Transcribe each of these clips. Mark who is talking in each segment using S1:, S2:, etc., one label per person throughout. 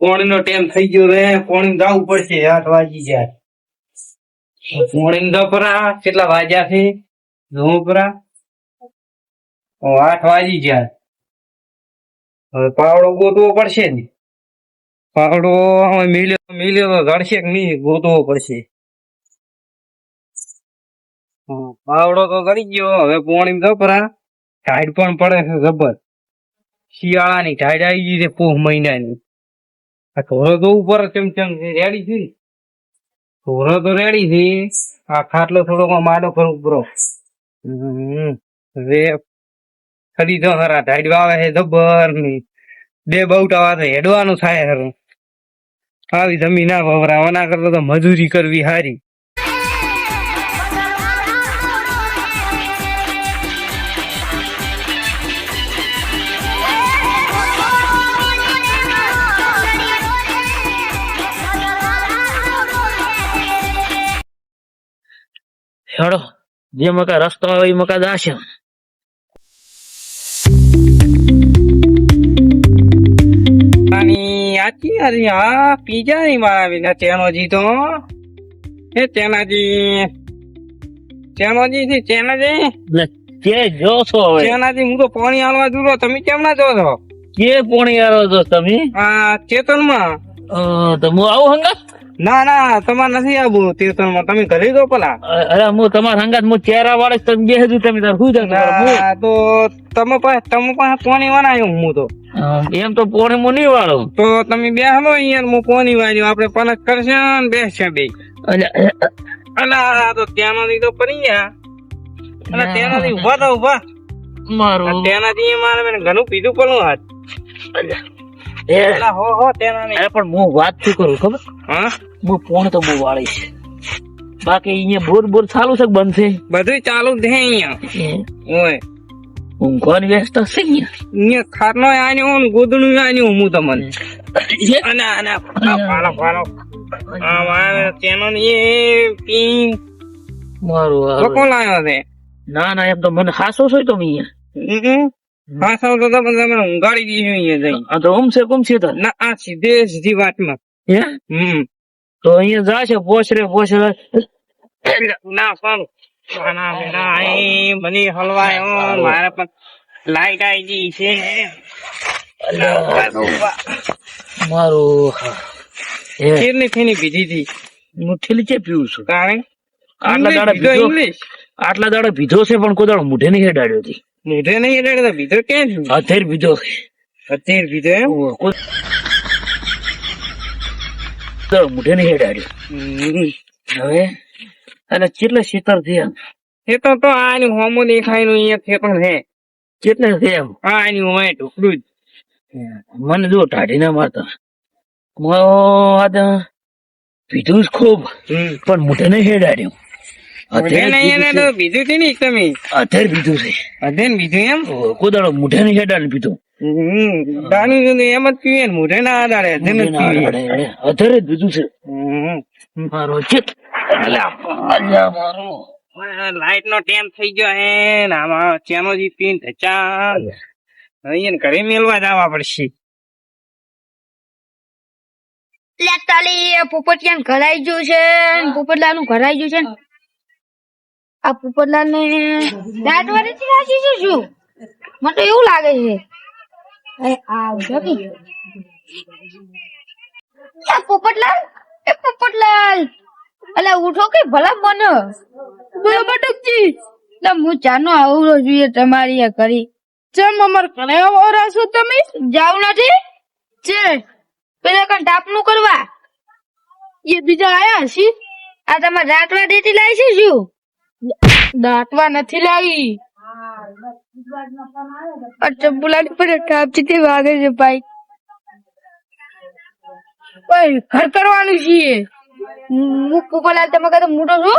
S1: પોણી નો ટાઈમ થઈ ગયો રે. પોણી જવું પડશે. આઠ વાગી જાય. પોણી દપરા પરા કેટલા વાગ્યા છે? ધોપરા આઠ વાગી જાય હવે પાવડો ગોતવો પડશે ને? પાવડો હવે મિલ્યો મિલ્યો જડશે કે નહીં? ગોતવો પડશે. પાવડો તો કરી ગયો. હવે પોણી દપરા પરા. ટાઈડ પણ પડે છે જબર. શિયાળાની ટાઈડ આવી ગઈ છે પોહ મહિનાની. આ ઢોરો તો ઉપર ચમચમ છે, રેડી છે ઢોરો તો રેડી છે. આ ખાટલો થોડોક માડો ખરો ઉપરો. હવે ખરી તો ખરા ટાઈડ વાવે છે જબરની. બે બહુટા વાત હેડવાનું થાય ખરું. આવી જમીન ના વવરાવા ના કરતો તો મજૂરી કરવી હારી.
S2: હેડો જે મકા રસ્તો આવે એ મકા
S1: આની આચી આરી આ પીજા ની મારા વિના તેનોજી તો. એ તેનાજી તેનોજી છે તેનાજી
S2: કે જો છો હવે?
S1: તેનાજી હું તો પાણી આલવા દૂરો તમે કેમ ના જો છો
S2: કે પાણી આવો છો તમે?
S1: આ
S2: ચેતનમાં. તો હું આવું હંગા
S1: ના ના તમારે નથી આવું તીર્થનમાં તમે ઘરે દો પેલા.
S2: અરે હું તમારા સંગાત હું ચહેરા વાળે તમે બે હજુ તમે તાર શું જતો
S1: તો તમે પાસે તમે પાસે પાણી વાળાયો હું તો.
S2: એમ તો પોણી હું નહીં વાળું.
S1: તો તમે બે હલો અહીંયા હું પાણી વાળ્યું. આપણે પલક કરશે ને બેસશે બે. અલા તો ત્યાંનો તો પડી ગયા. અને ત્યાંનાથી ઊભા તો ઊભા.
S2: મારું.
S1: ત્યાંનાથી મારે ઘણું પીધું પણ હાથ.
S2: એ
S1: હો. હો
S2: પણ હું વાત શું કરું ખબર?
S1: હા?
S2: હું પોણ તો બહુ વાળીશ. બાકી અહીંયા બોર બોર ચાલુ છે બનશે બંધ
S1: ચાલુ છે અહીંયા. ઓય.
S2: ઊંઘવાની વ્યસ્ત છે અહીંયા?
S1: અહીંયા ખારનો આન્યો ને ગોદડું આની હું તમને. અને અને ફાલો ફાલો આમ મારે તેનો એ પી
S2: મારું
S1: કોણ લાવ્યો છે.
S2: ના ના એમ તો મને હાસો છો તમે અહીંયા.
S1: હા સાવ તો તમે તમે ઊંઘાડી દીધું અહીંયા જઈ
S2: આ તો ઓમ છે કોમ છે તાર
S1: ના આ સીધે સીધી વાતમાં.
S2: હે?
S1: હમ.
S2: તો અહીંયા જાશે પોછરે પોછરે
S1: ના સારું. ના ના અહીં બધી હલવાયો મારે પણ લાઈટ આવી ગઈ છે.
S2: મારું
S1: કેટલી થઈને પીધી હતી?
S2: હું પીવું છું?
S1: કારણ
S2: આટલા દાડા
S1: પીધો
S2: આટલા દાડા ભીધો છે પણ કોઈ દાડો મુઢે નહીં હેડાડ્યો હતી
S1: મોઢે નહીં એટલે બીજો કેમ ક્યાં બીજો.
S2: અત્યારે
S1: બીજો એમ?
S2: ઓહ, કોઈ નહીં હેડાડ્યો હવે? અને કેટલા શીતળ થયા
S1: એ તો તો આની હોમો દેખાયનું અહીંયા ખેતર હે.
S2: કેટલા થયા એમ?
S1: આની હોય ઢોકડું જ.
S2: મને જો ટાઢી ના મારતા. હું આ પીધું જ ખૂબ. પણ મૂઠે નહીં હેડાડ્યું
S1: એટલે છે. ને તમે.
S2: અત્યારે બીજું છે.
S1: અધેન બીજું એમ?
S2: ઓહ, કોઈ નહીં હેડાડ્યું પીધું.
S1: દારૂ એમ જ પીવે ને મોઢે ના આડાડે અધેન જ પીવે.
S2: અત્યારે જ પીધું છે. મારો ચિત. અલ્યા, અલ્યા મારો.
S1: લાઈટ નો ટેમ થઈ ગયો હે આમાં ચેનો જી પીન ચા અહીંયા ઘરે મેલવા જવા પડશે.
S3: લે તાલી પોપટિયાન ઘરાઈ ગયું છે પોપટલાલનું ઘરાઈ ગયું છે ને. આ પોપટલાલ ને દાંતવાળી થી નાખી છે શું? મને તો એવું લાગે છે. આ પોપટલાલ એ પોપટલાલ. અલે ઉઠો કે ભલા મને. બોલો બટકજી લે હું ચાનો આવડો જોઈએ તમારી આ કરી ચમ અમાર કરે ઓરા છો તમે જાવ નથી. છે પેલા કણ ટાપનું કરવા. એ બીજા આયા છે આ તમારે રાતવા દેતી લાવી છે શું? દાંતવા નથી લાવી. અચ્છા પણ પર તે વાગે છે ભાઈ. ઓય ઘર કરવાનું છીએ. હું કુકલાલ તમે કદો મોટો છો?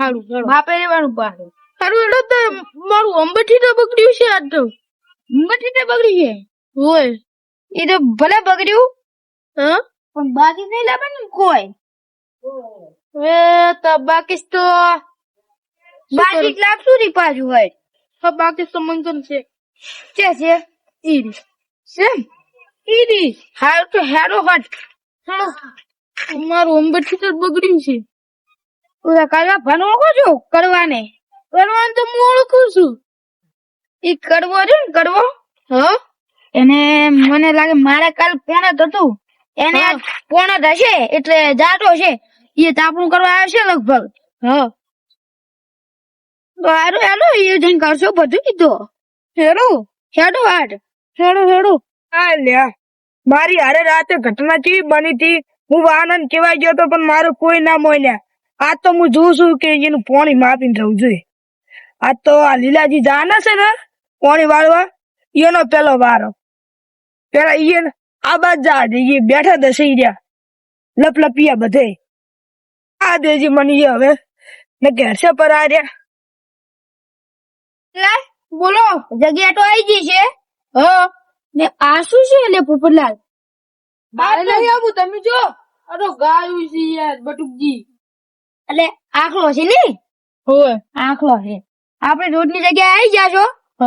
S3: સારું માપે રેવાનું પા સારું એટલે તો મારું અંબઠી તો બગડ્યું છે આજ તો. અંબઠી તો બગડી છે. હોય એ તો ભલે બગડ્યું હા? પણ બાકી નહીં લાવે ને કોઈ? બાકી તો બાકી લાખ સુધી પાછું હોય હા બાકી તો મંગન છે. કે છે? ઈરી છે ઈરી હાલ તો હેરો હટ મારું અંબેડકર બગડ્યું છે. ઓલા કરવા ભણ ઓળખો છો? કરવાને. કરવાને તો હું ઓળખું છું. એ કરવો છે ને કરવો? હ? એને મને લાગે મારા કાલ પોણત હતું. એને પોણત હશે એટલે જાટો છે એ તાપણું કરવા આવ્યો છે લગભગ. હ. હારું, હેલો, એ જઈને કરશો બધું કીધું. હેરો હેડો હાટ હેડો હેડો.
S4: હા લ્યા, મારી હારે રાતે ઘટના કેવી બની હતી. હું વાહન કેવાય ગયો તો પણ મારું કોઈ ના મોલ્યા આ તો હું જોઉં છું કે એનું પોણી માપીને રહું જોઈએ. આ તો આ લીલાજી જાને છે ને, પોણી વાળવા, એનો પેલો વારો. પેલા ઈ આ બાજ જા બેઠા દશે રહ્યા રહ્યા. લપલપિયા બધે. આ દેજી મને હવે. ને ઘેર છે પર આ રહ્યા
S3: લે બોલો જગ્યા તો આવી ગઈ છે? હ ને આ શું છે એટલે પોપટલાલ? મારે નહીં આવું તમે જો. અરે ગાયું છે યાર બટુકજી. એટલે આખલો છે ને? હોય આખલો છે. આપણે રોડની જગ્યાએ આવી જાશો હ.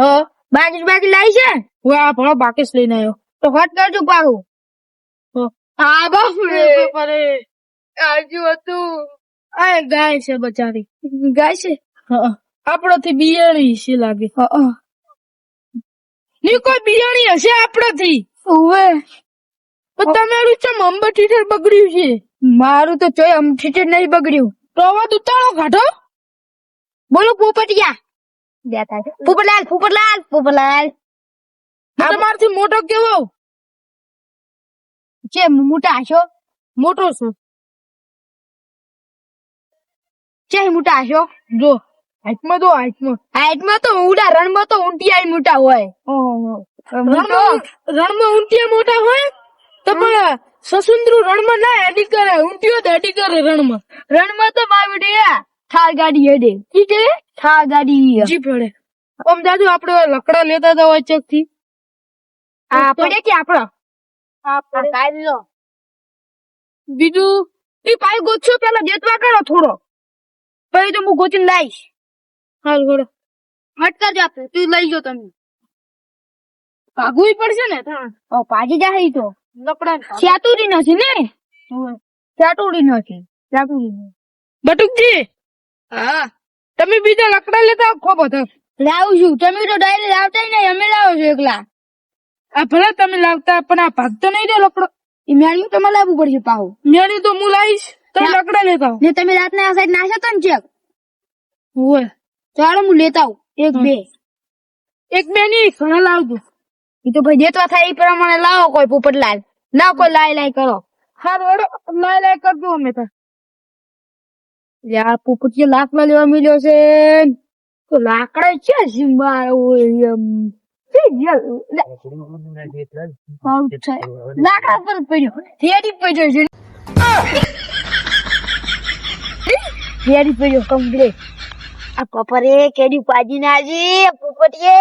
S3: બાકી બાકી લાવી છે? હું આ ભણો બાકીસ લઈને આવ્યો. તો ફટ કરજો પાછું હા. બાપ રે પરે આજુ હતું. આ ગાય છે બચારી. ગાય છે? હા. આપણાથી બિયાણી છે લાગે. ની કોઈ બિયાણી હશે આપણાથી? ઓવે તમારું ચમ અંબઠીઠર બગડ્યું છે? મારું તો ચોય અંબઠીઠર નહીં બગડ્યું. તો અવાજ ઉતાળો કાઢો. બોલો પોપટિયા. બેઠા છે. પોપટલાલ પોપટલાલ પોપટલાલ. તમારથી મોટો કેવો? છે મોટા હશો મોટો છું. મોટા હશો જો હાઈટમાં તો હાઈટમાં હાઈટમાં તો ઉડા રણમાં તો ઊંટિયા મોટા હોય. રણમાં રણમાં ઊંટિયા મોટા હોય? તો પણ સસુંદરું રણમાં ના હેડી કરે ઊંટિયો તો હેડી કરે રણમાં. રણમાં તો બાવડિયા થાર ગાડી હેડે. કી કે થાર ગાડી જી પડે ઓમ દાદુ આપણે લકડા લેતા હતા હોય ચકથી આ પડે કે આપડો? આ પડે. બીજું એ પાય ગોછો પેલા જેતવા કરો થોડો. પછી તો હું ગોચીને લાવીશ હાલ ઘોડો હટ કરજો આપણે તું લઈ જો તમે. ભાગવું પડશે ને? ઓ પાજી જાય તો. લકડા ચાતુરી નથી ને? ચાતુરી નથી ચાતુરી બટુકજી! હા. તમે બીજા લકડા લેતા આવો ખો બધા. લાવું છું. તમે તો ડાયરેક્ટ લાવતા નહીં અમે લાવો છો એકલા. આ ભલે તમે લાવતા પણ આ ભાગતો નહીં તો લકડો. એ મેળ્યું તમારે લાવવું પડશે પાહુ. મેળ્યું તો હું લાવીશ. તમે લકડા લેતા આવો. ને તમે રાતના આ સાઈડ નાશો તો ને ચેક. હોય. ચાલો હું લેતા આવું. એક બે. એક બે ની ઘણા લાવજો. એ તો ભાઈ જેટલા થાય એ પ્રમાણે લાવો કોઈ પોપટલાલ ના કોઈ લાય લાય કરો. હા રોડો લાય લાય કરજો અમે તો. યા પોપટીએ લાકડા લેવા મળ્યો છે તો લાકડા છે સિંબા. લાકડા પર પડ્યો. થિયરી પડ્યો છે. થિયરી પડ્યો કમ્પ્લીટ આ પપરે કેડી પાજી ના જી પોપટીએ.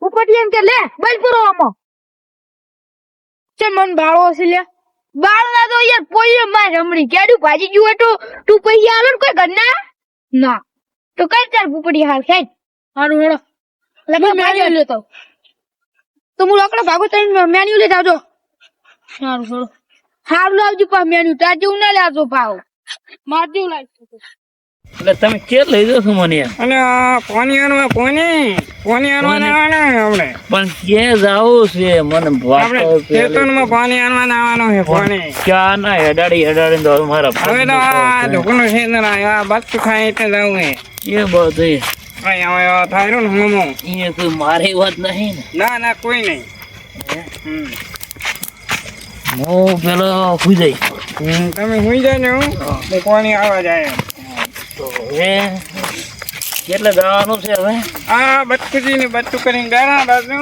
S3: પોપટીએ એમ કે લે બલ પૂરો આમાં. મન બાળો હશે લે. બાળ ના તો યાર પોઈએ માર રમણી. કેડું ભાજી ગયું તો તું પૈસા આલો ને કોઈ ઘરના? ના. તો કઈ ચાલ પોપટી હાલ ખેંચ હારું હેડો. લકડા મેન્યુ લેતો તો હું લકડા ભાગો તઈ મેન્યુ લેતા આવજો સારું હેડો. હારું લાવજો પા મેન્યુ તાર જેવું ના લાવજો ભાવ. માર જેવું લાવજો
S2: એટલે તમે કે લઈ દો છો મને?
S4: અને આ પોણી આનવા કોની? કોની આનવા આવવાના આપણે?
S2: પણ કે જાવું છે? મને વાત તો
S4: પાણી આનવા આવવાનો છે કોની?
S2: ક્યાં ના હેડાડી હેડાડી તો મારા
S4: હવે તો આ છે. ને આ બસ ખાય એટલે જવું હે
S2: એ બધું.
S4: અહીં હવે થાય ને હમું.
S2: એ કોઈ મારી વાત નહીં ને.
S4: ના ના કોઈ નહીં. હમ.
S2: હું પેલો સુઈ
S4: જઈ. તમે હુઈ જાય ને હું તો આવવા જાય
S2: તો હવે કેટલે ગાવાનું છે હવે.
S4: આ બચ્ચુજી ને બચ્ચું કરીને ગાના બાજુ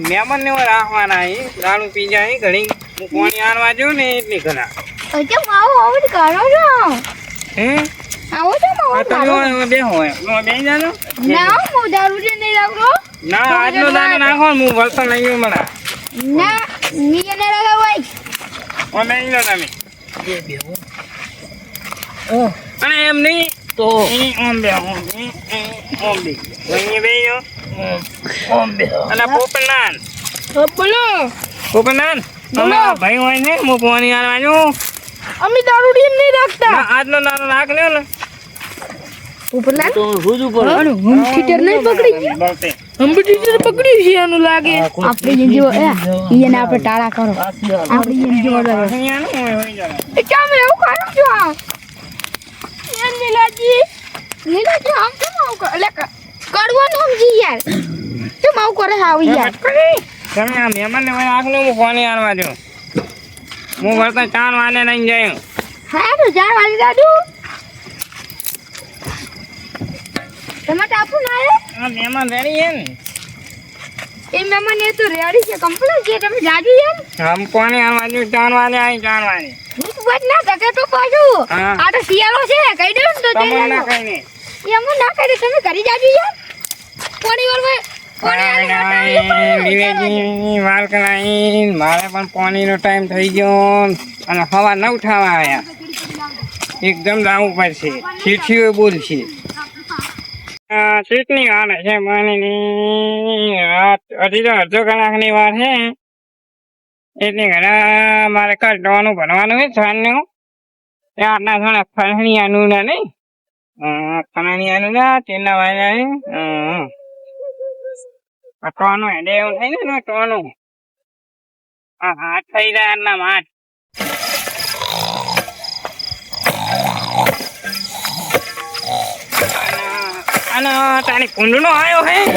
S4: મહેમાન ને. રાખવાના અહીં દારૂ પી જાય ઘણી હું પાણી આનવા જઉં ને એટલી ઘણા હે?
S3: આવો છો
S4: બે હોય બે જાનો
S3: ના. હું દારૂ નહીં લાવરો
S4: ના આજનો દાનો નાખો હું વળતો નહીં મને.
S3: ના નીચે નહીં હોય.
S4: ઓ નહીં લો તમે.
S2: બે બે હો.
S4: અને એમ નહીં
S2: તો.
S1: ઓમ બે ઓમ ઓમ બે. વहीं બે યો
S2: ઓમ બે
S1: અને પોપનાન
S4: બોલો.
S1: પોપનાન અમે ભાઈ હોય ને હું પાણી આલવાનું
S4: અમે દારૂડી નહીં રાખતા.
S1: આજનો નાનો નાખ લ્યો ને.
S3: પોપટલાલ
S2: તો રૂજુ પર
S3: હું થિયેટર નહીં પકડી ગયું?
S4: કોમ્પિટિશન પકડ્યું છે એનું લાગે.
S3: આપણે જેવો એ એને આપણે ટાળા કરો. આપણે જેવો રહ્યો
S1: અહીંયાનું હોય, હોય જરા.
S3: એ કેમ એવું કાઢું છો આ? એ લીલાજી લીલાજી આમ કેમ આવું કરે? એટલે કરવાનું સમજી યાર. કેમ આવું કરે આવું યાર?
S1: તમે આ મહેમાનને હું દઉં હું વળતા ચાર વાગે લઈને જાય
S3: હા તો ચાર વાગે દાદુ તમે ટાપુ ના?
S1: આ મહેમાન રેડી છે ને?
S3: એ મહેમાન એ તો રેડી છે કમ્પ્લીટ છે તમે જાજુ
S1: આમ પાણી આલવા દઉં જાણવાની. ચાર વાગે
S3: ભૂખ ના શકે તો પાછું. આ તો શિયાળો છે કહી દઉં ને તો
S1: તમને ના કહી
S3: ને એમ ના કહી તમે ઘરે જાજુ યાર થોડી વાર
S1: મારે પણ પાણીનો ટાઈમ થઈ ગયો અને હવા ન ઉઠાવા આવ્યા. એકદમ લાવવું પડશે. ચીઠીઓ બોલશે. આ ચીટની વાર છે આ હજી તો અડધો કલાકની વાર છે. એટલે ઘણા મારે કાઢવાનું ભણવાનું છે, સાંજનું. આટલા થોડા ફરણિયાનું ના નહીં. ફરણિયાનું ના તેના હમ. ટોનું હેડે એવું થાય ને, ટોનું. હા હાથ થઈ જાય આટલા હાથ. તારી કુંડનો આવ્યો હે?